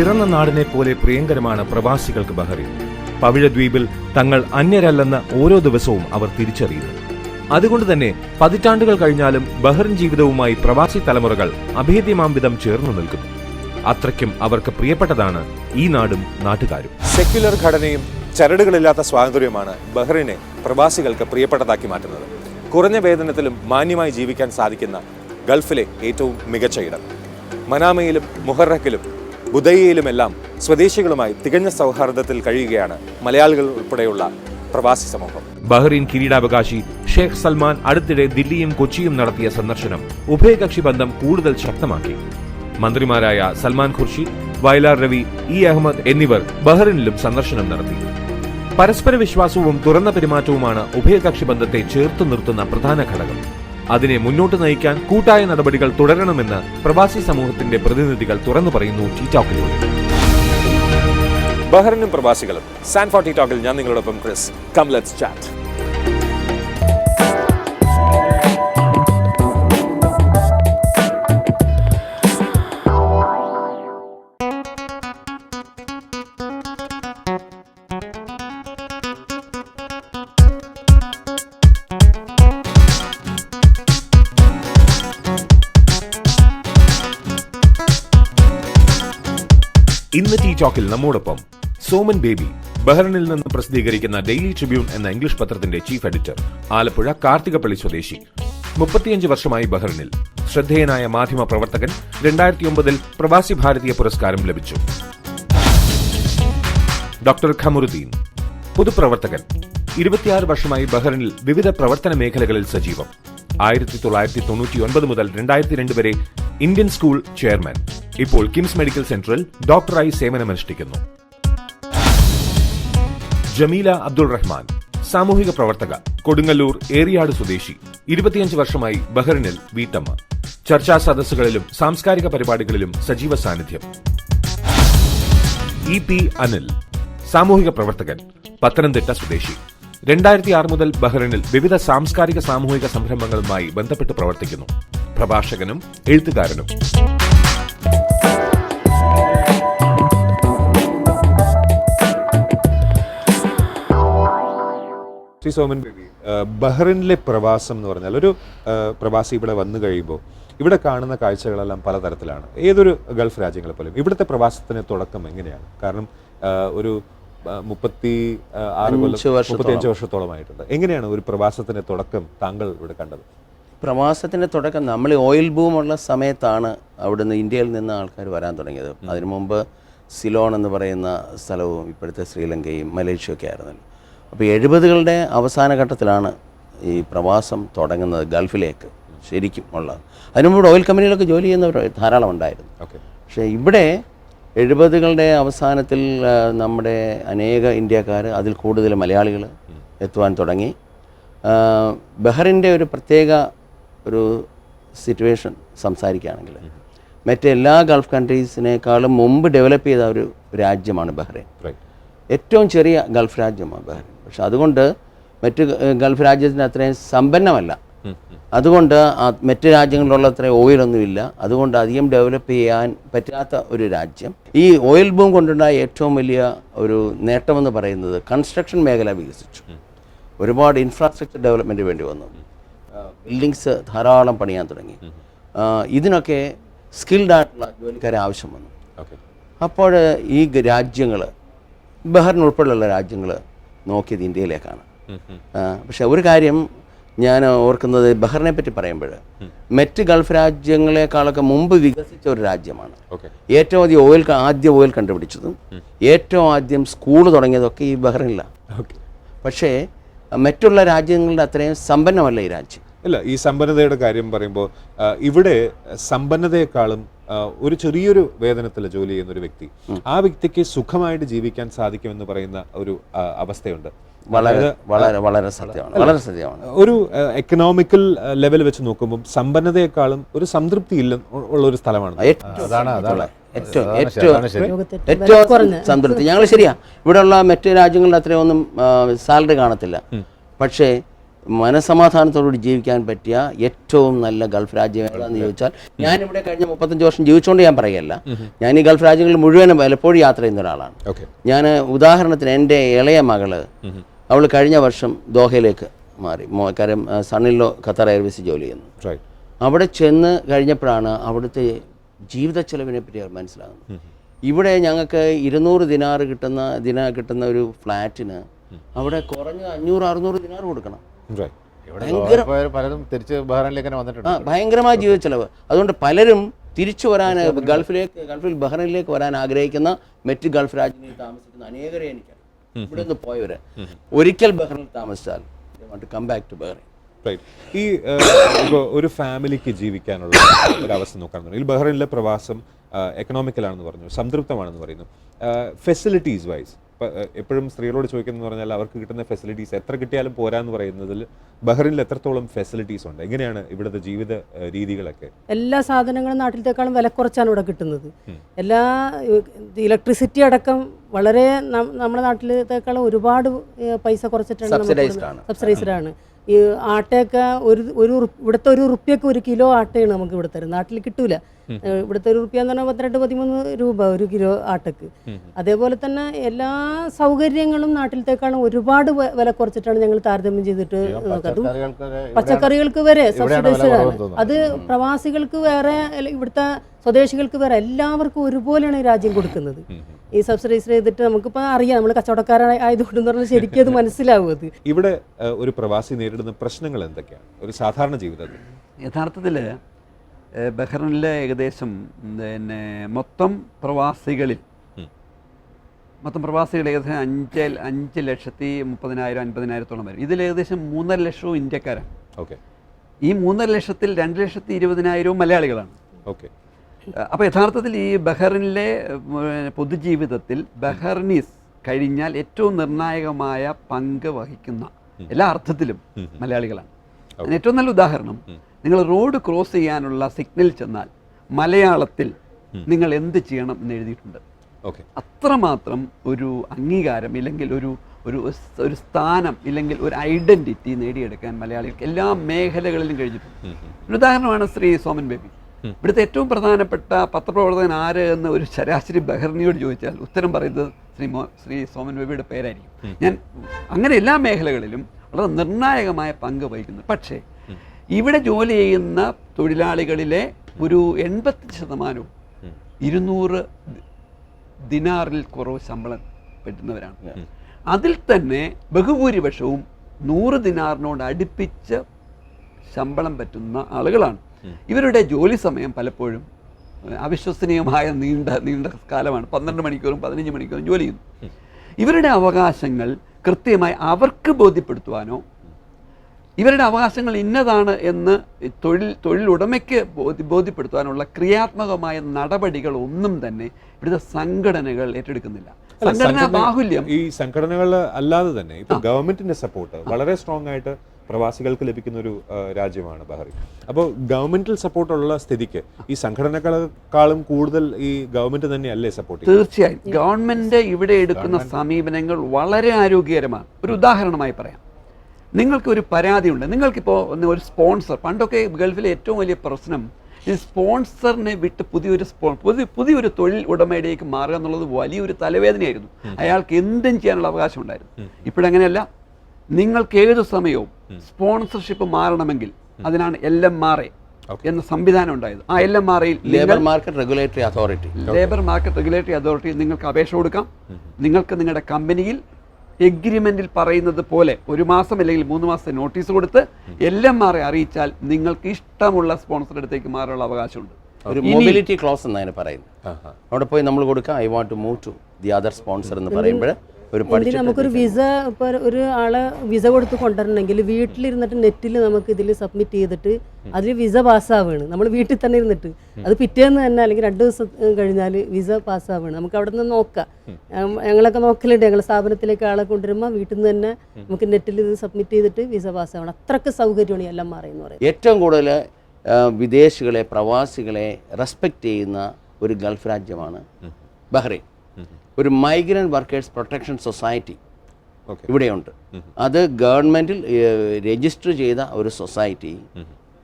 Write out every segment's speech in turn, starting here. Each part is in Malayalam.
പിറന്ന നാടിനെ പോലെ പ്രിയങ്കരമാണ് പ്രവാസികൾക്ക് ബഹറിൻ. പവിഴദ്വീപിൽ തങ്ങൾ അന്യരല്ലെന്ന് ഓരോ ദിവസവും അവർ തിരിച്ചറിയുന്നു. അതുകൊണ്ട് തന്നെ പതിറ്റാണ്ടുകൾ കഴിഞ്ഞാലും ബഹറിൻ ജീവിതവുമായി പ്രവാസി തലമുറകൾ അഭേദ്യമാംവിധം ചേർന്നു നിൽക്കുന്നു. അത്രയ്ക്കും അവർക്ക് പ്രിയപ്പെട്ടതാണ് ഈ നാടും നാട്ടുകാരും. സെക്യുലർ ഘടനയും ചരടുകളില്ലാത്ത സ്വാതന്ത്ര്യവുമാണ് ബഹ്റിനെ പ്രവാസികൾക്ക് പ്രിയപ്പെട്ടതാക്കി മാറ്റുന്നത്. കുറഞ്ഞ വേതനത്തിലും മാന്യമായി ജീവിക്കാൻ സാധിക്കുന്ന ഗൾഫിലെ ഏറ്റവും മികച്ച ഇടം. മനാമയിലും മുഹറക്കിലും ബുദയ്യയിലുമെല്ലാം സ്വദേശികളുമായി തികഞ്ഞ സൗഹാർദ്ദത്തിൽ കഴിയുകയാണ് മലയാളികൾ ഉൾപ്പെടെയുള്ള പ്രവാസി സമൂഹം. ബഹ്റിൻ കിരീടാവകാശി ഷേഖ് സൽമാൻ അടുത്തിടെ ദില്ലിയും കൊച്ചിയും നടത്തിയ സന്ദർശനം ഉഭയകക്ഷി ബന്ധം കൂടുതൽ ശക്തമാക്കി. മന്ത്രിമാരായ സൽമാൻ ഖുർഷിദ് വയലാർ രവി ഇ അഹമ്മദ് എന്നിവർ ബഹ്റിനിലും സന്ദർശനം നടത്തി. പരസ്പര വിശ്വാസവും തുറന്ന പെരുമാറ്റവുമാണ് ഉഭയകക്ഷി ബന്ധത്തെ ചേർത്തു നിർത്തുന്ന പ്രധാന ഘടകം. അതിനെ മുന്നോട്ട് നയിക്കാൻ കൂട്ടായ നടപടികൾ തുടരണമെന്ന് പ്രവാസി സമൂഹത്തിന്റെ പ്രതിനിധികൾ തുറന്നു പറയുന്നു ടീറ്റോക്കിലൂടെ ബഹ്റിനും പ്രവാസികളും സാൻഫോർട്ടി ടോക്കിൽ ഞാൻ നിങ്ങളോടൊപ്പം ക്രിസ് കം ലെറ്റ്സ് ചാറ്റ് ഇന്ന് ടീ ടോക്കിൽ നമ്മോടൊപ്പം സോമൻ ബേബി ബഹ്റിനിൽ നിന്ന് പ്രസിദ്ധീകരിക്കുന്ന ഡെയിലി ട്രിബ്യൂൺ എന്ന ഇംഗ്ലീഷ് പത്രത്തിന്റെ ചീഫ് എഡിറ്റർ ആലപ്പുഴ കാർത്തികപ്പള്ളി സ്വദേശി. മുപ്പത്തിയഞ്ച് വർഷമായി ബഹ്റിനിൽ. ശ്രദ്ധേയനായ മാധ്യമ പ്രവർത്തകൻ രണ്ടായിരത്തി ഒമ്പതിൽ പ്രവാസി ഭാരതീയ പുരസ്കാരം ലഭിച്ചു. ഡോക്ടർ ഖമറുദ്ദീൻ പൊതുപ്രവർത്തകൻ. ഇരുപത്തിയാറ് വർഷമായി ബഹ്റിനിൽ വിവിധ പ്രവർത്തന മേഖലകളിൽ സജീവം. ആയിരത്തി തൊള്ളായിരത്തി തൊണ്ണൂറ്റി ഒൻപത് മുതൽ രണ്ടായിരത്തി രണ്ട് വരെ ഇന്ത്യൻ സ്കൂൾ ചെയർമാൻ. ഇപ്പോൾ കിംസ് മെഡിക്കൽ സെന്ററിൽ ഡോക്ടറായി സേവനമനുഷ്ഠിക്കുന്നു. ജമീല അബ്ദുൾ റഹ്മാൻ സാമൂഹിക പ്രവർത്തക കൊടുങ്ങല്ലൂർ ഏറിയാട് സ്വദേശി ഇരുപത്തിയഞ്ച് വർഷമായി ബഹ്റിനിൽ വീട്ടമ്മ. ചർച്ചാ സദസ്സുകളിലും സാംസ്കാരിക പരിപാടികളിലും സജീവ സാന്നിധ്യം. ഇ പി അനിൽ സാമൂഹിക പ്രവർത്തകൻ പത്തനംതിട്ട സ്വദേശി. രണ്ടായിരത്തി ആറ് മുതൽ ബഹ്റിനിൽ വിവിധ സാംസ്കാരിക സാമൂഹിക സംരംഭങ്ങളുമായി ബന്ധപ്പെട്ട് പ്രവർത്തിക്കുന്നു. പ്രഭാഷകനും എഴുത്തുകാരനും. ശ്രീ സോമൻ ബേബി ബഹ്റിനിലെ പ്രവാസം എന്ന് പറഞ്ഞാൽ ഒരു പ്രവാസി ഇവിടെ വന്നു കഴിയുമ്പോൾ ഇവിടെ കാണുന്ന കാഴ്ചകളെല്ലാം പലതരത്തിലാണ്. ഏതൊരു ഗൾഫ് രാജ്യങ്ങളെ പോലും ഇവിടുത്തെ പ്രവാസത്തിന് തുടക്കം എങ്ങനെയാണ്? കാരണം ഒരു മുപ്പത്തി ആറ് കൊല്ലം മുപ്പത്തിയഞ്ച് വർഷത്തോളമായിട്ടുണ്ട്. എങ്ങനെയാണ് ഒരു പ്രവാസത്തിന്റെ തുടക്കം താങ്കൾ ഇവിടെ കണ്ടത്? പ്രവാസത്തിന്റെ തുടക്കം നമ്മൾ ഓയിൽ ബൂമുള്ള സമയത്താണ് അവിടുന്ന് ഇന്ത്യയിൽ നിന്ന് ആൾക്കാർ വരാൻ തുടങ്ങിയത്. അതിനു മുമ്പ് സിലോൺ എന്ന് പറയുന്ന സ്ഥലവും ഇപ്പോഴത്തെ ശ്രീലങ്കയും മലേഷ്യയൊക്കെ ആയിരുന്നു. അപ്പോൾ എഴുപതുകളുടെ അവസാന ഘട്ടത്തിലാണ് ഈ പ്രവാസം തുടങ്ങുന്നത് ഗൾഫിലേക്ക് ശരിക്കും ഉള്ളത്. അതിനു മുമ്പ് ഓയിൽ കമ്പനികളൊക്കെ ജോലി ചെയ്യുന്നവർ ധാരാളം ഉണ്ടായിരുന്നു. പക്ഷേ ഇവിടെ എഴുപതുകളുടെ അവസാനത്തിൽ നമ്മുടെ അനേക ഇന്ത്യക്കാർ അതിൽ കൂടുതൽ മലയാളികൾ എത്തുവാൻ തുടങ്ങി. ബഹറിന്റെ ഒരു പ്രത്യേക ഒരു സിറ്റുവേഷൻ സംസാരിക്കുകയാണെങ്കിൽ മറ്റെല്ലാ ഗൾഫ് കൺട്രീസിനേക്കാളും മുമ്പ് ഡെവലപ്പ് ചെയ്ത ഒരു രാജ്യമാണ് ബഹ്റൈൻ. ഏറ്റവും ചെറിയ ഗൾഫ് രാജ്യമാണ് ബഹ്റൈൻ. പക്ഷെ അതുകൊണ്ട് മറ്റ് ഗൾഫ് രാജ്യത്തിന് അത്രയും സമ്പന്നമല്ല. അതുകൊണ്ട് മറ്റ് രാജ്യങ്ങളിലുള്ള അത്രയും ഓയിലൊന്നുമില്ല. അതുകൊണ്ട് അധികം ഡെവലപ്പ് ചെയ്യാൻ പറ്റാത്ത ഒരു രാജ്യം. ഈ ഓയിൽ ബൂം കൊണ്ടുണ്ടായ ഏറ്റവും വലിയ ഒരു നേട്ടമെന്ന് പറയുന്നത് കൺസ്ട്രക്ഷൻ മേഖല വികസിച്ചു. ഒരുപാട് ഇൻഫ്രാസ്ട്രക്ചർ ഡെവലപ്മെന്റ് വേണ്ടി വന്നു. ബിൽഡിങ്സ് ധാരാളം പണിയാൻ തുടങ്ങി. ഇതിനൊക്കെ സ്കിൽഡ് ആയിട്ടുള്ള ജോലിക്കാരെ ആവശ്യം വന്നു. അപ്പോൾ ഈ രാജ്യങ്ങൾ ബഹറിൻ ഉൾപ്പെടെയുള്ള രാജ്യങ്ങൾ നോക്കിയത് ഇന്ത്യയിലേക്കാണ്. പക്ഷെ ഒരു കാര്യം ഞാൻ ഓർക്കുന്നത് ബഹ്റിനെ പറ്റി പറയുമ്പോൾ മറ്റ് ഗൾഫ് രാജ്യങ്ങളെക്കാളൊക്കെ മുമ്പ് വികസിച്ച ഒരു രാജ്യമാണ്. ഓക്കെ. ഏറ്റവും ആദ്യം ഓയിൽ ആദ്യ ഓയിൽ കണ്ടുപിടിച്ചതും ഏറ്റവും ആദ്യം സ്കൂൾ തുടങ്ങിയതൊക്കെ ഈ ബഹ്റിനിലാണ്. പക്ഷേ മറ്റുള്ള രാജ്യങ്ങളുടെ അത്രയും സമ്പന്നമല്ല ഈ രാജ്യം. ഇല്ല ഈ സമ്പന്നതയുടെ കാര്യം പറയുമ്പോൾ ഇവിടെ സമ്പന്നതയെക്കാളും ഒരു ചെറിയൊരു വേതനത്തിൽ ജോലി ചെയ്യുന്ന ഒരു വ്യക്തി ആ വ്യക്തിക്ക് സുഖമായിട്ട് ജീവിക്കാൻ സാധിക്കുമെന്ന് പറയുന്ന ഒരു അവസ്ഥയുണ്ട്. വളരെ വളരെ വളരെ സത്യമാണ് വളരെ സത്യമാണ്. ഒരു എക്കണോമിക്കൽ ലെവൽ വെച്ച് നോക്കുമ്പോൾ സമ്പന്നതയെക്കാളും ഒരു സംതൃപ്തി ഇല്ല ഉള്ള ഒരു സ്ഥലമാണ്. ഏറ്റവും ഏറ്റവും ഏറ്റവും ഏറ്റവും സംതൃപ്തി. ഞങ്ങൾ ശരിയാ ഇവിടെയുള്ള മറ്റു രാജ്യങ്ങളിൽ അത്രയൊന്നും സാലറി കാണത്തില്ല. പക്ഷേ മനസമാധാനത്തോടുകൂടി ജീവിക്കാൻ പറ്റിയ ഏറ്റവും നല്ല ഗൾഫ് രാജ്യം ഏതാണെന്ന് ചോദിച്ചാൽ ഞാൻ ഇവിടെ കഴിഞ്ഞ മുപ്പത്തഞ്ച് വർഷം ജീവിച്ചുകൊണ്ട് ഞാൻ പറയല്ല ഞാൻ ഈ ഗൾഫ് രാജ്യങ്ങളിൽ മുഴുവനും പലപ്പോഴും യാത്ര ചെയ്യുന്ന ഒരാളാണ്. ഓക്കെ. ഞാൻ ഉദാഹരണത്തിന് എന്റെ ഇളയ മകൾ അവൾ കഴിഞ്ഞ വർഷം ദോഹയിലേക്ക് മാറി. കാര്യം സണ്ണിലോ ഖത്തർ എയർവേസ് ജോലി ചെയ്യുന്നു. അവിടെ ചെന്ന് കഴിഞ്ഞപ്പോഴാണ് അവിടുത്തെ ജീവിത ചെലവിനെ പറ്റി അവർ മനസ്സിലാകുന്നത്. ഇവിടെ ഞങ്ങൾക്ക് ഇരുന്നൂറ് ദിനാറ് കിട്ടുന്ന ദിന കിട്ടുന്ന ഒരു ഫ്ലാറ്റിന് അവിടെ കുറഞ്ഞ അഞ്ഞൂറ് അറുന്നൂറ് ദിനാറ് കൊടുക്കണം. പലരും തിരിച്ച് ബഹ്റൈനിലേക്ക് തന്നെ വന്നിട്ടുണ്ട് ഭയങ്കരമായ ജീവിത ചെലവ് അതുകൊണ്ട് പലരും തിരിച്ചു വരാൻ ഗൾഫിലേക്ക് ഗൾഫിൽ ബഹ്റൈനിലേക്ക് വരാൻ ആഗ്രഹിക്കുന്ന മറ്റ് ഗൾഫ് രാജ്യങ്ങളിൽ താമസിക്കുന്ന അനേകരെ എനിക്ക് ഇവിടെ നിന്ന് പോയവര്. ഒരിക്കൽ ബഹ്റൈനിൽ താമസിച്ചാൽ come back to Bahrain right ഈ ഒരു ഫാമിലിക്ക് ജീവിക്കാനുള്ള ഒരു അവസ്ഥ നോക്കാൻ ഈ ബഹ്റൈനിലെ പ്രവാസം എക്കണോമിക്കലാണെന്ന് പറഞ്ഞു സംതൃപ്തമാണെന്ന് പറയുന്നു. ഫെസിലിറ്റീസ് വൈസ് എപ്പോഴും സ്ത്രീകളോട് ചോദിക്കുന്നത് പറഞ്ഞാൽ അവർക്ക് കിട്ടുന്ന ഫെസിലിറ്റീസ് എത്ര കിട്ടിയാലും പോരാന്ന് പറയുന്നതിൽ ബഹ്റിനിൽ എത്രത്തോളം ഫെസിലിറ്റീസ് ഉണ്ട്? എങ്ങനെയാണ് ഇവിടുത്തെ ജീവിത രീതികളൊക്കെ? എല്ലാ സാധനങ്ങളും നാട്ടിലത്തെക്കാളും വില കുറച്ചാണ് ഇവിടെ കിട്ടുന്നത്. എല്ലാ ഇലക്ട്രിസിറ്റി അടക്കം വളരെ നമ്മുടെ നാട്ടിലത്തേക്കാളും ഒരുപാട് പൈസ കുറച്ചിട്ടാണ് സബ്സിഡൈസ്ഡ് ആണ്. ഈ ആട്ടയൊക്കെ ഒരു ഒരു ഇവിടുത്തെ ഒരു റുപ്യൊക്കെ ഒരു കിലോ ആട്ടയാണ് നമുക്ക് ഇവിടെ തരും നാട്ടിൽ കിട്ടൂല. ഇവിടുത്തെ ഒരു റുപ്യ എന്ന് പറഞ്ഞാൽ പന്ത്രണ്ട് പതിമൂന്ന് രൂപ ഒരു കിലോ ആട്ടക്ക്. അതേപോലെ തന്നെ എല്ലാ സൗകര്യങ്ങളും നാട്ടിലത്തേക്കാളും ഒരുപാട് വില കുറച്ചിട്ടാണ് ഞങ്ങൾ താരതമ്യം ചെയ്തിട്ട് അതും പച്ചക്കറികൾക്ക് വരെ തോന്നുന്നു. അത് പ്രവാസികൾക്ക് വേറെ ഇവിടുത്തെ സ്വദേശികൾക്ക് വേറെ എല്ലാവർക്കും ഒരുപോലെയാണ് ഈ രാജ്യം കൊടുക്കുന്നത്. ഈ സബ്സിഡൈസ് ചെയ്തിട്ട് നമുക്കിപ്പോൾ അറിയാം നമ്മൾ കച്ചവടക്കാരായതുകൊണ്ട് പറഞ്ഞാൽ ശരിക്കും അത് മനസ്സിലാവും അത്. ഇവിടെ ഒരു പ്രവാസി നേരിടുന്ന പ്രശ്നങ്ങൾ എന്തൊക്കെയാണ്? ഒരു സാധാരണ ജീവിതത്തിൽ. യഥാർത്ഥത്തിൽ ബഹ്റിനിലെ ഏകദേശം പിന്നെ മൊത്തം പ്രവാസികളിൽ. മൊത്തം പ്രവാസികൾ ഏകദേശം അഞ്ച് അഞ്ച് ലക്ഷത്തി മുപ്പതിനായിരം അൻപതിനായിരത്തോളം വരും. ഇതിൽ ഏകദേശം മൂന്നര ലക്ഷവും ഇന്ത്യക്കാരാണ്. ഓക്കെ. ഈ മൂന്നര ലക്ഷത്തിൽ രണ്ട് ലക്ഷത്തി ഇരുപതിനായിരവും മലയാളികളാണ്. ഓക്കെ. അപ്പോൾ യഥാർത്ഥത്തിൽ ഈ ബഹ്റിനിലെ പൊതുജീവിതത്തിൽ ബഹ്റിനീസ് കഴിഞ്ഞാൽ ഏറ്റവും നിർണായകമായ പങ്ക് വഹിക്കുന്ന എല്ലാ അർത്ഥത്തിലും മലയാളികളാണ്. ഏറ്റവും നല്ല ഉദാഹരണം നിങ്ങൾ റോഡ് ക്രോസ് ചെയ്യാനുള്ള സിഗ്നൽ ചെന്നാൽ മലയാളത്തിൽ നിങ്ങൾ എന്ത് ചെയ്യണം എന്ന് എഴുതിയിട്ടുണ്ട്. ഓക്കെ. അത്രമാത്രം ഒരു അംഗീകാരം ഇല്ലെങ്കിൽ ഒരു ഒരു ഒരു സ്ഥാനം ഇല്ലെങ്കിൽ ഒരു ഐഡന്റിറ്റി നേടിയെടുക്കാൻ മലയാളികൾക്ക് എല്ലാ മേഖലകളിലും കഴിഞ്ഞിട്ടുണ്ട്. ഒരു ഉദാഹരണമാണ് ശ്രീ സോമൻ ബേബി. ഇവിടുത്തെ ഏറ്റവും പ്രധാനപ്പെട്ട പത്രപ്രവർത്തകൻ ആര് എന്ന് ഒരു ശരാശരി ബഹ്റിനിയോട് ചോദിച്ചാൽ ഉത്തരം പറയുന്നത് ശ്രീ ശ്രീ സോമൻ ബേബിയുടെ പേരായിരിക്കും. ഞാൻ അങ്ങനെ എല്ലാ മേഖലകളിലും വളരെ നിർണായകമായ പങ്ക് വഹിക്കുന്നു. പക്ഷേ ഇവിടെ ജോലി ചെയ്യുന്ന തൊഴിലാളികളിലെ ഒരു എൺപത്തി ശതമാനവും ഇരുന്നൂറ് ദിനാറിൽ കുറവ് ശമ്പളം പറ്റുന്നവരാണ് അതിൽ തന്നെ ബഹുഭൂരിപക്ഷവും നൂറ് ദിനാറിനോട് അടുപ്പിച്ച് ശമ്പളം പറ്റുന്ന ആളുകളാണ്. ഇവരുടെ ജോലി സമയം പലപ്പോഴും അവിശ്വസനീയമായ നീണ്ട നീണ്ട കാലമാണ്. പന്ത്രണ്ട് മണിക്കൂറും പതിനഞ്ച് മണിക്കൂറും ജോലി ചെയ്യുന്നു. ഇവരുടെ അവകാശങ്ങൾ കൃത്യമായി അവർക്ക് ബോധ്യപ്പെടുത്തുവാനോ ഇവരുടെ അവകാശങ്ങൾ ഇന്നതാണ് എന്ന് തൊഴിൽ തൊഴിലുടമയ്ക്ക് ബോധ്യ ബോധ്യപ്പെടുത്താനുള്ള ക്രിയാത്മകമായ നടപടികൾ ഒന്നും തന്നെ ഇവിടുത്തെ സംഘടനകൾ ഏറ്റെടുക്കുന്നില്ല. സംഘടനാ ബാഹുല്യം. ഈ സംഘടനകൾ അല്ലാതെ തന്നെ ഇപ്പൊ ഗവൺമെന്റിന്റെ സപ്പോർട്ട് വളരെ സ്ട്രോങ് ആയിട്ട് പ്രവാസികൾക്ക് ലഭിക്കുന്ന ഒരു രാജ്യമാണ് ബഹ്റിൻ. അപ്പോൾ ഗവൺമെന്റൽ സപ്പോർട്ടുള്ള സ്ഥിതിക്ക് ഈ സംഘടനകളെക്കാളും കൂടുതൽ ഈ ഗവൺമെന്റ് തന്നെയല്ലേ സപ്പോർട്ട് തീർച്ചയായും. ഗവൺമെന്റ് ഇവിടെ എടുക്കുന്ന സമീപനങ്ങൾ വളരെ ആരോഗ്യകരമാണ്. ഒരു ഉദാഹരണമായി പറയാം. നിങ്ങൾക്ക് ഒരു പരാതിയുണ്ട് നിങ്ങൾക്കിപ്പോൾ ഒരു സ്പോൺസർ പണ്ടൊക്കെ ഗൾഫിലെ ഏറ്റവും വലിയ പ്രശ്നം ഈ സ്പോൺസറിനെ വിട്ട് പുതിയൊരു സ്പോ പുതിയ പുതിയൊരു തൊഴിൽ ഉടമയിലേക്ക് മാറുക എന്നുള്ളത് വലിയൊരു തലവേദനയായിരുന്നു. അയാൾക്ക് എന്തും ചെയ്യാനുള്ള അവകാശം ഉണ്ടായിരുന്നു. ഇപ്പോഴങ്ങനെയല്ല. നിങ്ങൾക്ക് ഏത് സമയവും സ്പോൺസർഷിപ്പ് മാറണമെങ്കിൽ അതിനാണ് എൽ എം ആർ എ എന്ന സംവിധാനം ഉണ്ടായത്. ആ എൽ എം ആർ എയിൽ labour market regulatory authority labour market regulatory authority നിങ്ങൾക്ക് അപേക്ഷ കൊടുക്കാം. നിങ്ങൾക്ക് നിങ്ങളുടെ കമ്പനിയിൽ എഗ്രിമെന്റിൽ പറയുന്നത് പോലെ ഒരു മാസം അല്ലെങ്കിൽ മൂന്ന് മാസത്തെ നോട്ടീസ് കൊടുത്ത് എല്ലാം മാറി അറിയിച്ചാൽ നിങ്ങൾക്ക് ഇഷ്ടമുള്ള സ്പോൺസർ അടുത്തേക്ക് മാറാനുള്ള അവകാശമുണ്ട്. ഒരു മൊബിലിറ്റി ക്ലോസ് എന്നാണ് പറയുന്നത്. അവിടെ പോയി നമ്മൾ കൊടുക്കാം I want to move to the other sponsor എന്ന് പറയുമ്പോൾ ഒരു നമുക്കൊരു വിസ ഇപ്പോൾ ഒരു ആളെ വിസ കൊടുത്ത് കൊണ്ടുവരണമെങ്കിൽ വീട്ടിലിരുന്നിട്ട് നെറ്റിൽ നമുക്ക് ഇതിൽ സബ്മിറ്റ് ചെയ്തിട്ട് അതിൽ വിസ പാസ്സാവുകയാണ് നമ്മൾ വീട്ടിൽ തന്നെ ഇരുന്നിട്ട്. അത് പിറ്റേന്ന് തന്നെ അല്ലെങ്കിൽ രണ്ട് ദിവസം കഴിഞ്ഞാൽ വിസ പാസ്സാവുകയാണ് നമുക്ക് അവിടെ നിന്ന് നോക്കാം ഞങ്ങളൊക്കെ നോക്കലുണ്ട്. ഞങ്ങൾ സ്ഥാപനത്തിലേക്ക് ആളെ കൊണ്ടുവരുമ്പോൾ വീട്ടിൽ നിന്ന് തന്നെ നമുക്ക് നെറ്റിൽ ഇത് സബ്മിറ്റ് ചെയ്തിട്ട് വിസ പാസ്സാവണം. അത്രയ്ക്ക് സൗകര്യമാണ് എല്ലാം മാറിയെന്ന് പറയുന്നത്. ഏറ്റവും കൂടുതൽ വിദേശികളെ പ്രവാസികളെ റെസ്പെക്റ്റ് ചെയ്യുന്ന ഒരു ഗൾഫ് രാജ്യമാണ് ബഹ്റൈൻ. ഒരു മൈഗ്രന്റ് വർക്കേഴ്സ് പ്രൊട്ടക്ഷൻ സൊസൈറ്റി ഇവിടെയുണ്ട്. അത് ഗവൺമെന്റിൽ രജിസ്റ്റർ ചെയ്ത ഒരു സൊസൈറ്റി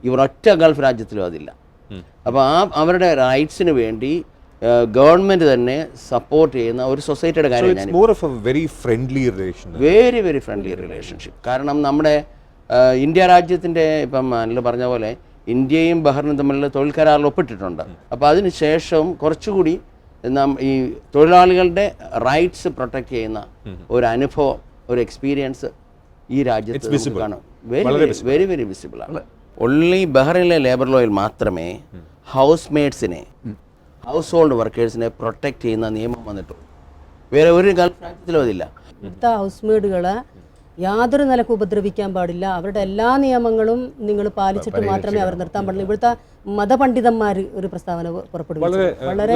ഇവർ ഒറ്റ ഗൾഫ് രാജ്യത്തിലും അതില്ല. അപ്പോൾ ആ അവരുടെ റൈറ്റ്സിന് വേണ്ടി ഗവൺമെന്റ് തന്നെ സപ്പോർട്ട് ചെയ്യുന്ന ഒരു സൊസൈറ്റിയുടെ കാര്യം very friendly relation very very friendly relationship കാരണം നമ്മുടെ ഇന്ത്യ രാജ്യത്തിന്റെ ഇപ്പം അനിൽ പറഞ്ഞ പോലെ ഇന്ത്യയും ബഹ്റിനും തമ്മിലുള്ള തൊഴിൽ കരാറിൽ ഒപ്പിട്ടിട്ടുണ്ട്. അപ്പോൾ അതിന് ശേഷം കുറച്ചുകൂടി നാം ഈ തൊഴിലാളികളുടെ റൈറ്റ്സ് പ്രൊട്ടക്റ്റ് ചെയ്യുന്ന ഒരു അനുഭവം ഒരു എക്സ്പീരിയൻസ് ഈ രാജ്യത്ത് കാണാം. വെരി വെരി വെരി വിസിബിൾ ആണ്. ഒൺലി ബഹ്റിനിലെ ലേബർ ലോയിൽ മാത്രമേ ഹൗസ് മേഡ്സിനെ ഹൗസ് ഹോൾഡ് വർക്കേഴ്സിനെ പ്രൊട്ടക്റ്റ് ചെയ്യുന്ന നിയമം വന്നിട്ടുള്ളൂ. വേറെ ഒരു ഗൾഫ് രാജ്യത്തിലും അതില്ല. ഇവിടുത്തെ ഹൗസ് മെയ്ഡുകളെ യാതൊരു നിലക്കും ഉപദ്രവിക്കാൻ പാടില്ല. അവരുടെ എല്ലാ നിയമങ്ങളും നിങ്ങൾ പാലിച്ചിട്ട് മാത്രമേ അവർ നിർത്താൻ പാടുള്ളൂ. ഇവിടുത്തെ മതപണ്ഡിതന്മാർ ഒരു പ്രസ്താവന പുറപ്പെടുവിച്ചു. വളരെ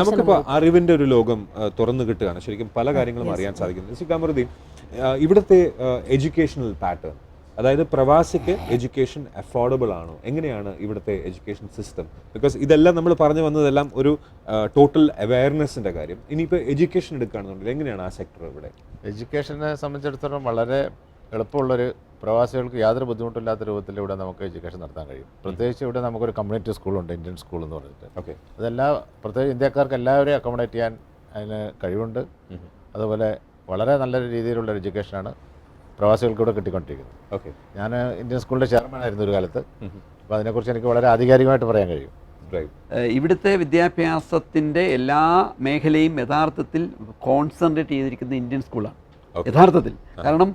നമുക്കിപ്പോൾ അറിവിന്റെ ഒരു ലോകം തുറന്നു കിട്ടുകയാണ്. ശരിക്കും പല കാര്യങ്ങളും അറിയാൻ സാധിക്കുന്നു. ഇവിടുത്തെ എഡ്യൂക്കേഷണൽ പാറ്റേൺ അതായത് പ്രവാസിക്ക് എഡ്യൂക്കേഷൻ അഫോർഡബിൾ ആണോ? എങ്ങനെയാണ് ഇവിടുത്തെ എഡ്യൂക്കേഷൻ സിസ്റ്റം ബിക്കോസ് ഇതെല്ലാം നമ്മൾ പറഞ്ഞു വന്നതെല്ലാം ഒരു ടോട്ടൽ അവയർനെസ്സിന്റെ കാര്യം. ഇനിയിപ്പോൾ എഡ്യൂക്കേഷൻ എടുക്കുകയാണെന്നുണ്ടെങ്കിൽ എങ്ങനെയാണ് ആ സെക്ടർ ഇവിടെ? എഡ്യൂക്കേഷനെ സംബന്ധിച്ചിടത്തോളം വളരെ എളുപ്പമുള്ളൊരു പ്രവാസികൾക്ക് യാതൊരു ബുദ്ധിമുട്ടില്ലാത്ത രൂപത്തിൽ ഇവിടെ നമുക്ക് എഡ്യൂക്കേഷൻ നടത്താൻ കഴിയും. പ്രത്യേകിച്ച് ഇവിടെ നമുക്കൊരു കമ്മ്യൂണിറ്റി സ്കൂളുണ്ട് ഇന്ത്യൻ സ്കൂൾ എന്ന് പറഞ്ഞിട്ട്. ഓക്കെ. അതെല്ലാ പ്രത്യേകിച്ച് ഇന്ത്യക്കാർക്ക് എല്ലാവരെയും അക്കോമഡേറ്റ് ചെയ്യാൻ അതിന് കഴിവുണ്ട്. അതുപോലെ വളരെ നല്ല രീതിയിലുള്ള എഡ്യൂക്കേഷനാണ് പ്രവാസികൾക്ക് ഇവിടെ കിട്ടിക്കൊണ്ടിരിക്കുന്നത്. ഓക്കെ. ഞാൻ ഇന്ത്യൻ സ്കൂളിന്റെ ചെയർമാൻ ആയിരുന്നു ഒരു കാലത്ത്. അപ്പോൾ അതിനെക്കുറിച്ച് എനിക്ക് വളരെ ആധികാരികമായിട്ട് പറയാൻ കഴിയും. ഇവിടുത്തെ വിദ്യാഭ്യാസത്തിന്റെ എല്ലാ മേഖലയും യഥാർത്ഥത്തിൽ കോൺസെൻട്രേറ്റ് ചെയ്തിരിക്കുന്ന ഇന്ത്യൻ സ്കൂളാണ് യഥാർത്ഥത്തിൽ. കാരണം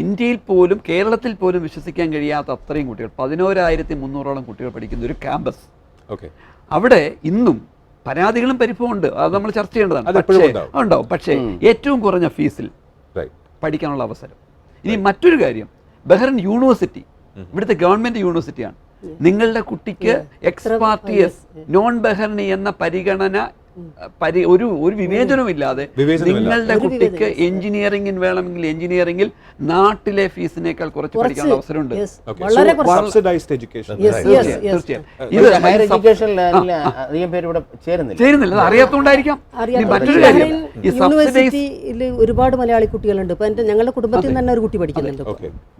ഇന്ത്യയിൽ പോലും കേരളത്തിൽ പോലും വിശ്വസിക്കാൻ കഴിയാത്ത അത്രയും കുട്ടികൾ പതിനോരായിരത്തി മുന്നൂറോളം കുട്ടികൾ പഠിക്കുന്ന ഒരു ക്യാമ്പസ് ഓക്കെ അവിടെ ഇന്നും പരാതികളും പരിഭവം ഉണ്ട് അത് നമ്മൾ ചർച്ച ചെയ്യേണ്ടതാണ്. പക്ഷേ ഉണ്ടാവും. പക്ഷേ ഏറ്റവും കുറഞ്ഞ ഫീസിൽ പഠിക്കാനുള്ള അവസരം. ഇനി മറ്റൊരു കാര്യം. ബഹ്റിൻ യൂണിവേഴ്സിറ്റി ഇവിടുത്തെ ഗവൺമെന്റ് യൂണിവേഴ്സിറ്റിയാണ്. നിങ്ങളുടെ കുട്ടിക്ക് എക്സ് എക്സ്പാർട്ടിയസ് നോൺ ബഹർണി എന്ന പരിഗണന പരി ഒരു ഒരു വിവേചനവും ഇല്ലാതെ വിവേചനമില്ലാതെ. നിങ്ങളുടെ കുട്ടിക്ക് എഞ്ചിനീയറിംഗിൽ വേണമെങ്കിൽ എഞ്ചിനീയറിംഗിൽ നാട്ടിലെ ഫീസിനേക്കാൾ കുറച്ച് പഠിക്കാനുള്ള അവസരമുണ്ട്. ചേരുന്നില്ല. അത് അറിയാത്തോണ്ടായിരിക്കാം. മറ്റൊരു കാര്യം. യൂണിവേഴ്സിറ്റിയിൽ ഒരുപാട് മലയാളി കുട്ടികളുണ്ട്. ഇപ്പൊ എന്റെ ഞങ്ങളുടെ കുടുംബത്തിൽ തന്നെ ഒരു കുട്ടി പഠിക്കുന്നുണ്ട്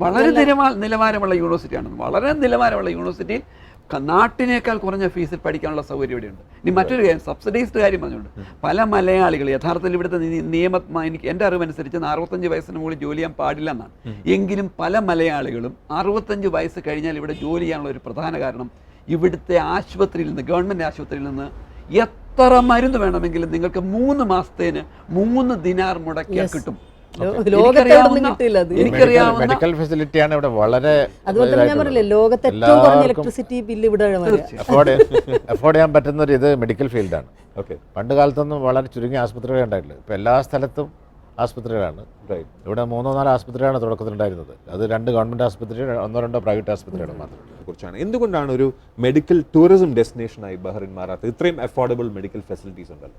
വളരെ നിലവാ നിലവാരമുള്ള യൂണിവേഴ്സിറ്റിയാണ് വളരെ നിലവാരമുള്ള യൂണിവേഴ്സിറ്റിയിൽ നാട്ടിനേക്കാൾ കുറഞ്ഞ ഫീസിൽ പഠിക്കാനുള്ള സൗകര്യം ഇവിടെയുണ്ട്. ഇനി മറ്റൊരു കാര്യം സബ്സിഡൈസ്ഡ് കാര്യം പറഞ്ഞുകൊണ്ട്. പല മലയാളികൾ യഥാർത്ഥത്തിൽ ഇവിടുത്തെ നിയമം എനിക്ക് എന്റെ അറിവനുസരിച്ച് അറുപത്തഞ്ച് വയസ്സിന് മുകളിൽ ജോലി ചെയ്യാൻ പാടില്ല എന്നാണ്. എങ്കിലും പല മലയാളികളും അറുപത്തഞ്ച് വയസ്സ് കഴിഞ്ഞാൽ ഇവിടെ ജോലി ചെയ്യാനുള്ള ഒരു പ്രധാന കാരണം ഇവിടുത്തെ ആശുപത്രിയിൽ നിന്ന് ഗവൺമെന്റ് ആശുപത്രിയിൽ നിന്ന് എത്ര മരുന്ന് വേണമെങ്കിലും നിങ്ങൾക്ക് മൂന്ന് മാസത്തേന് മൂന്ന് ദിനാർ മുടക്കിയാൽ. കിട്ടും. എനിക്കറിയാവുന്ന- മെഡിക്കൽ ഫെസിലിറ്റിയാണ് ഇവിടെ വളരെ അതുപോലെ തന്നെ ഞാൻ പറയില്ലേ ലോകത്തെ ഏറ്റവും കുറഞ്ഞ ഇലക്ട്രിസിറ്റി ബില്ല് ഇവിടെ. അഫോർഡ് അഫോർഡ് ചെയ്യാൻ പറ്റുന്ന ഒരു ഇത് മെഡിക്കൽ ഫീൽഡാണ് ഓക്കെ പണ്ട് കാലത്തൊന്നും വളരെ ചുരുങ്ങിയ ആസ്പത്രികളെ ഉണ്ടായിട്ടില്ല ഇപ്പോൾ എല്ലാ സ്ഥലത്തും ആസ്പത്രികളാണ്. റൈറ്റ് ഇവിടെ മൂന്നോ നാലോ ആസ്പത്രികളാണ് തുടക്കത്തിലുണ്ടായിരുന്നത്. അത് രണ്ട് ഗവൺമെന്റ് ആസ്പത്രി ഒന്നോ രണ്ടോ പ്രൈവറ്റ് ആസ്പത്രികൾ മാത്രം. കുറിച്ചാണ് എന്തുകൊണ്ടാണ് ഒരു മെഡിക്കൽ ടൂറിസം ഡെസ്റ്റിനേഷനായി ബഹ്റിൻ മാറാത്തത്? ഇത്രയും അഫോർഡബിൾ മെഡിക്കൽ ഫെസിലിറ്റീസ് ഉണ്ടല്ലോ.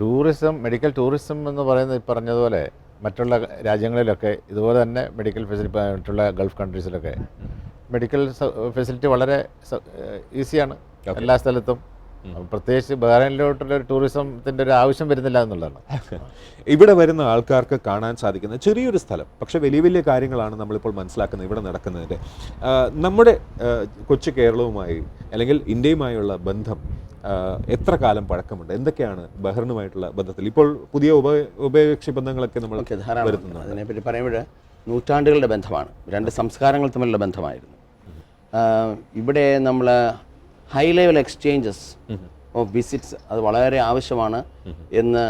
ടൂറിസം മെഡിക്കൽ ടൂറിസം എന്ന് പറയുന്നത് ഈ പറഞ്ഞതുപോലെ മറ്റുള്ള രാജ്യങ്ങളിലൊക്കെ ഇതുപോലെ തന്നെ മെഡിക്കൽ ഫെസിലിറ്റി മറ്റുള്ള ഗൾഫ് കൺട്രീസിലൊക്കെ മെഡിക്കൽ ഫെസിലിറ്റി വളരെ ഈസിയാണ് എല്ലാ സ്ഥലത്തും. പ്രത്യേകിച്ച് ബഹ്റൈനിലോട്ടുള്ള ഒരു ടൂറിസത്തിന്റെ ഒരു ആവശ്യം വരുന്നില്ല എന്നുള്ളതാണ്. ഇവിടെ വരുന്ന ആൾക്കാർക്ക് കാണാൻ സാധിക്കുന്ന ചെറിയൊരു സ്ഥലം പക്ഷേ വലിയ വലിയ കാര്യങ്ങളാണ് നമ്മളിപ്പോൾ മനസ്സിലാക്കുന്നത് ഇവിടെ നടക്കുന്നതിന്റെ. നമ്മുടെ കൊച്ചു കേരളവുമായി അല്ലെങ്കിൽ ഇന്ത്യയുമായുള്ള ബന്ധം എത്ര കാലം പഴക്കമുണ്ട്? എന്തൊക്കെയാണ് ബഹ്റിനുമായിട്ടുള്ള ബന്ധത്തിൽ? ഇപ്പോൾ പുതിയ ഉപ ഉഭയകക്ഷി ബന്ധങ്ങളൊക്കെ നമ്മൾ വരുത്തുന്നുണ്ട്. അതിനെപ്പറ്റി പറയുമ്പോൾ നൂറ്റാണ്ടുകളുടെ ബന്ധമാണ്. രണ്ട് സംസ്കാരങ്ങൾ തമ്മിലുള്ള ബന്ധമായിരുന്നു. ഇവിടെ നമ്മൾ high level exchanges of visits അത് വളരെ ആവശ്യമാണ് എന്ന്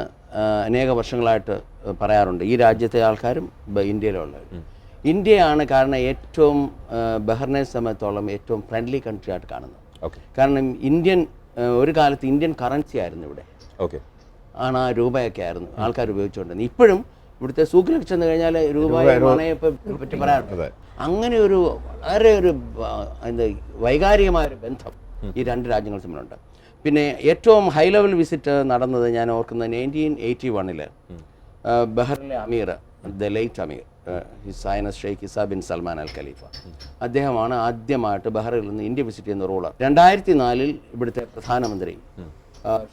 അനേക വർഷങ്ങളായിട്ട് പറയാറുണ്ട്. ഈ രാജ്യത്തെ ആൾക്കാരും ഇന്ത്യയിലുള്ള ഇന്ത്യയിലുള്ളവരും. ഇന്ത്യയാണ് കാരണം ഏറ്റവും ബഹ്റിനെ സംബന്ധിച്ചോളം ഏറ്റവും ഫ്രണ്ട്ലി കൺട്രി ആയിട്ട് കാണുന്നത്. കാരണം ഇന്ത്യൻ ഒരു കാലത്ത് ഇന്ത്യൻ കറൻസി ആയിരുന്നു ഇവിടെ. ഓക്കെ. ആണ് ആ രൂപയൊക്കെ ആയിരുന്നു. ആൾക്കാർ ഉപയോഗിച്ചുകൊണ്ടിരുന്നത് ഇപ്പോഴും ഇവിടുത്തെ സൂക്കിലൊക്കെ ചെന്ന് കഴിഞ്ഞാൽ രൂപയെ പറ്റി പറയാറുണ്ട്. അങ്ങനെ ഒരു വളരെ ഒരു എന്താ വൈകാരികമായ ഒരു ബന്ധം ഈ രണ്ട് രാജ്യങ്ങൾ തമ്മിലുണ്ട്. പിന്നെ ഏറ്റവും ഹൈ ലെവൽ വിസിറ്റ് നടന്നത് ഞാൻ ഓർക്കുന്നത് നയന്റീൻ എയ്റ്റി വണ്ണിൽ ബഹ്റിലെ amir the late amir his highness highness Sheikh Isa bin Salman Al Khalifa അദ്ദേഹമാണ് ആദ്യമായിട്ട് ബഹ്റൈനിൽ നിന്ന് ഇന്ത്യ വിസിറ്റ് ചെയ്യുന്ന റൂളർ രണ്ടായിരത്തി നാലിൽ ഇവിടുത്തെ പ്രധാനമന്ത്രി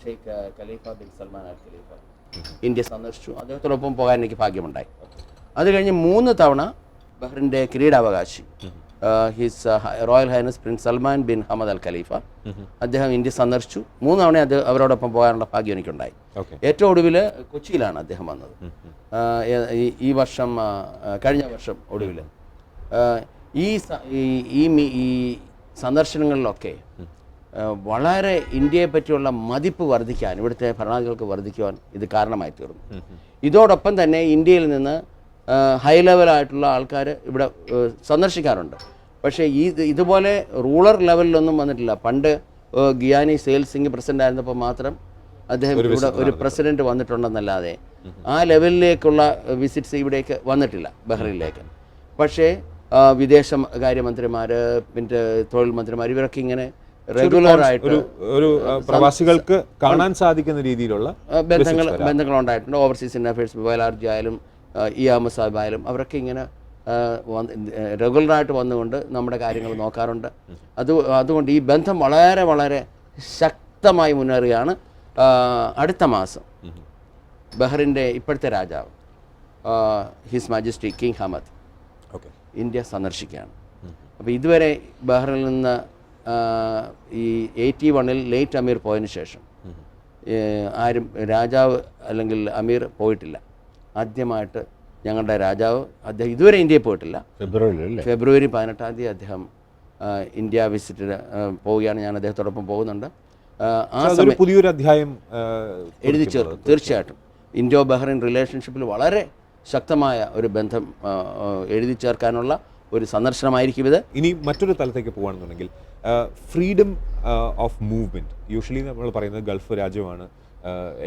Sheikh Khalifa bin Salman Al Khalifa India സന്ദർശിച്ചു. അദ്ദേഹത്തോടൊപ്പം പോകാൻ എനിക്ക് ഭാഗ്യമുണ്ടായി. അത് കഴിഞ്ഞ് മൂന്ന് തവണ ബഹ്റിന്റെ കിരീടാവകാശി. His Royal Highness Prince Salman bin Hamad Al Khalifa അദ്ദേഹം ഇന്ത്യ സന്ദർശിച്ചു. മൂന്ന് അത് അവരോടൊപ്പം പോകാനുള്ള ഭാഗ്യം എനിക്കുണ്ടായി. ഏറ്റവും ഒടുവിൽ കൊച്ചിയിലാണ് അദ്ദേഹം വന്നത്. ഈ- ഈ വർഷം കഴിഞ്ഞ വർഷം ഒടുവിൽ ഈ ഈ- ഈ സന്ദർശനങ്ങളിലൊക്കെ വളരെ ഇന്ത്യയെ പറ്റിയുള്ള മതിപ്പ് വർദ്ധിക്കാൻ ഇവിടുത്തെ ഭരണാധികാരികൾക്ക് വർദ്ധിക്കുവാൻ ഇത് കാരണമായി തീർന്നു. ഇതോടൊപ്പം തന്നെ ഇന്ത്യയിൽ നിന്ന് ഹൈ ലെവലായിട്ടുള്ള ആൾക്കാർ ഇവിടെ സന്ദർശിക്കാറുണ്ട്. പക്ഷേ ഈ ഇത് ഇതുപോലെ റൂറൽ ലെവലിലൊന്നും വന്നിട്ടില്ല. പണ്ട് ഗിയാനി സെയിൽ സിംഗ് പ്രസിഡന്റ് ആയിരുന്നപ്പോൾ മാത്രം അദ്ദേഹം ഇവിടെ ഒരു പ്രസിഡന്റ് വന്നിട്ടുണ്ടെന്നല്ലാതെ ആ ലെവലിലേക്കുള്ള വിസിറ്റ്സ് ഇവിടേക്ക് വന്നിട്ടില്ല ബഹ്റൈനിലേക്ക്. പക്ഷേ വിദേശ കാര്യമന്ത്രിമാർ പിന്നെ തൊഴിൽ മന്ത്രിമാർ ഇവരൊക്കെ ഇങ്ങനെ റെഗുലർ ആയിട്ട് ഒരു പ്രവാസികൾക്ക് കാണാൻ സാധിക്കുന്ന രീതിയിലുള്ള ബന്ധങ്ങൾ ബന്ധങ്ങൾ ഉണ്ടായിട്ടുണ്ട് ഓവർസീസ് അഫയേഴ്സ് വയലാർജി ആയാലും ഇ ആമ സാഹിബായാലും അവരൊക്കെ ഇങ്ങനെ റെഗുലറായിട്ട് വന്നുകൊണ്ട് നമ്മുടെ കാര്യങ്ങൾ നോക്കാറുണ്ട്. അത് അതുകൊണ്ട് ഈ ബന്ധം വളരെ വളരെ ശക്തമായി മുന്നേറുകയാണ് അടുത്ത മാസം. ബഹ്റിന്റെ ഇപ്പോഴത്തെ രാജാവ് His Majesty King Hamad okay. India സന്ദർശിക്കുകയാണ്. അപ്പോൾ ഇതുവരെ ബഹ്റിൽ നിന്ന് ഈ എയ്റ്റി വണ്ണിൽ ലേറ്റ് അമീർ പോയതിനു ശേഷം ആരും രാജാവ് അല്ലെങ്കിൽ അമീർ പോയിട്ടില്ല. ആദ്യമായിട്ട് ഞങ്ങളുടെ രാജാവ് അദ്ദേഹം ഇതുവരെ ഇന്ത്യയിൽ പോയിട്ടില്ല. ഫെബ്രുവരി അല്ലേ? ഫെബ്രുവരി പതിനെട്ടാം തീയതി അദ്ദേഹം ഇന്ത്യ വിസിറ്റ് പോവുകയാണ്. ഞാൻ അദ്ദേഹത്തോടൊപ്പം പോകുന്നുണ്ട്. ആ, സമയം പുതിയൊരു അധ്യായം എഴുതി ചേർത്തു. തീർച്ചയായിട്ടും. ഇൻഡോ ബഹ്റൈൻ റിലേഷൻഷിപ്പിൽ വളരെ ശക്തമായ ഒരു ബന്ധം എഴുതി ചേർക്കാനുള്ള ഒരു സന്ദർശനമായിരിക്കും ഇത്. ഇനി മറ്റൊരു തലത്തേക്ക് പോകുകയാണെന്നുണ്ടെങ്കിൽ ഫ്രീഡം ഓഫ് മൂവ്മെന്റ് യൂഷ്വലി നമ്മൾ പറയുന്നത് ഗൾഫ് രാജ്യമാണ്.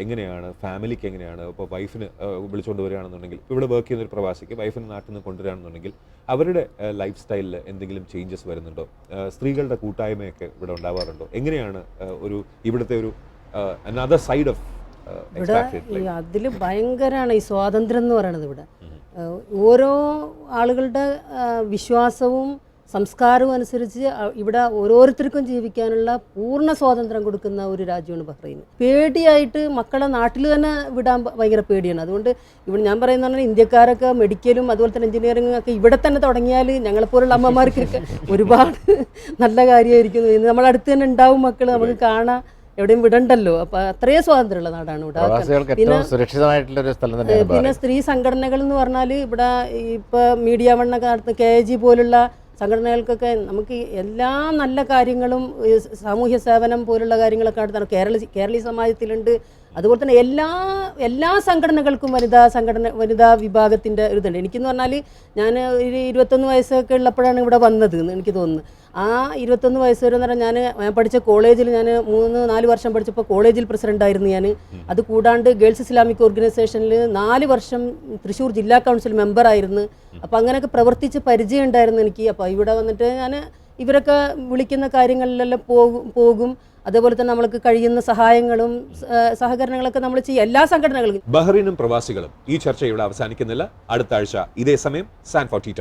എങ്ങനെയാണ്? ഫാമിലിക്ക് എങ്ങനെയാണ്? ഇപ്പോൾ വൈഫിന് വിളിച്ചുകൊണ്ട് വരികയാണെന്നുണ്ടെങ്കിൽ ഇവിടെ വർക്ക് ചെയ്യുന്ന ഒരു പ്രവാസിക്ക് വൈഫിന് നാട്ടിൽ നിന്ന് കൊണ്ടുവരികയാണെന്നുണ്ടെങ്കിൽ അവരുടെ ലൈഫ് സ്റ്റൈലിൽ എന്തെങ്കിലും ചേഞ്ചസ് വരുന്നുണ്ടോ? സ്ത്രീകളുടെ കൂട്ടായ്മയൊക്കെ ഇവിടെ ഉണ്ടാവാറുണ്ടോ? എങ്ങനെയാണ് ഒരു ഇവിടുത്തെ ഒരു അനദർ സൈഡ് ഓഫ് ഇവിടെ അതിൽ ഭയങ്കരമാണ് ഈ സ്വാതന്ത്ര്യം എന്ന് പറയുന്നത് ഇവിടെ. ഓരോ ആളുകളുടെ വിശ്വാസവും സംസ്കാരവും അനുസരിച്ച് ഇവിടെ ഓരോരുത്തർക്കും ജീവിക്കാനുള്ള പൂർണ സ്വാതന്ത്ര്യം കൊടുക്കുന്ന ഒരു രാജ്യമാണ് ബഹ്റൈൻ. പേടിയായിട്ട് മക്കളെ നാട്ടിൽ തന്നെ വിടാൻ ഭയങ്കര പേടിയാണ്. അതുകൊണ്ട് ഇവിടെ ഞാൻ പറയുന്ന പറഞ്ഞാൽ ഇന്ത്യക്കാരൊക്കെ മെഡിക്കലും അതുപോലെ തന്നെ എഞ്ചിനീയറിംഗും ഒക്കെ ഇവിടെ തന്നെ തുടങ്ങിയാൽ ഞങ്ങളെപ്പോലുള്ള അമ്മമാർക്കൊക്കെ ഒരുപാട് നല്ല കാര്യമായിരിക്കും നമ്മൾ നമ്മളടുത്ത് തന്നെ ഉണ്ടാവും മക്കൾ നമുക്ക് കാണാം. എവിടെയും വിടണ്ടല്ലോ. അപ്പൊ അത്രയും സ്വാതന്ത്ര്യമുള്ള നാടാണ് ഇവിടെ. പിന്നെ സ്ത്രീ സംഘടനകൾ എന്ന് പറഞ്ഞാൽ ഇവിടെ ഇപ്പൊ മീഡിയ വണ്ണൊക്കെ നടത്തുന്ന കെ ജി പോലുള്ള സംഘടനകൾക്കൊക്കെ നമുക്ക് എല്ലാ നല്ല കാര്യങ്ങളും സാമൂഹ്യ സേവനം പോലുള്ള കാര്യങ്ങളൊക്കെ നടത്തണം കേരള കേരളീയ സമാജത്തിലുണ്ട്. അതുപോലെ തന്നെ എല്ലാ എല്ലാ സംഘടനകൾക്കും വനിതാ സംഘടന വനിതാ വിഭാഗത്തിന്റെ ഒരു ഇതുണ്ട്. എനിക്കെന്ന് പറഞ്ഞാൽ ഞാൻ ഒരു ഇരുപത്തൊന്ന് വയസ്സൊക്കെ ഉള്ളപ്പോഴാണ് ഇവിടെ വന്നത് എന്ന് എനിക്ക് തോന്നുന്നു. ആ ഇരുപത്തൊന്ന് വയസ്സ് വരെ എന്ന് പറഞ്ഞാൽ ഞാൻ പഠിച്ച കോളേജിൽ ഞാൻ മൂന്ന് നാല് വർഷം പഠിച്ചപ്പോൾ കോളേജിൽ പ്രസിഡന്റ് ആയിരുന്നു ഞാൻ അത് കൂടാണ്ട് ഗേൾസ് ഇസ്ലാമിക് ഓർഗനൈസേഷനിൽ നാല് വർഷം തൃശ്ശൂർ ജില്ലാ കൗൺസിൽ മെമ്പറായിരുന്നു. അപ്പോൾ അങ്ങനെയൊക്കെ പ്രവർത്തിച്ച് പരിചയം ഉണ്ടായിരുന്നു എനിക്ക്. അപ്പോൾ ഇവിടെ വന്നിട്ട് ഞാൻ ഇവരൊക്കെ വിളിക്കുന്ന കാര്യങ്ങളിലെല്ലാം പോകും പോകും. അതേപോലെ തന്നെ നമ്മൾക്ക് കഴിയുന്ന സഹായങ്ങളും സഹകരണങ്ങളൊക്കെ നമ്മൾ ചെയ്യും. എല്ലാ സംഘടനകളും ബഹ്റിനും പ്രവാസികളും ഈ ചർച്ച ഇവിടെ അവസാനിക്കുന്നില്ല. അടുത്ത ആഴ്ച ഇതേ സമയം സാൻ ഫോർട്ടി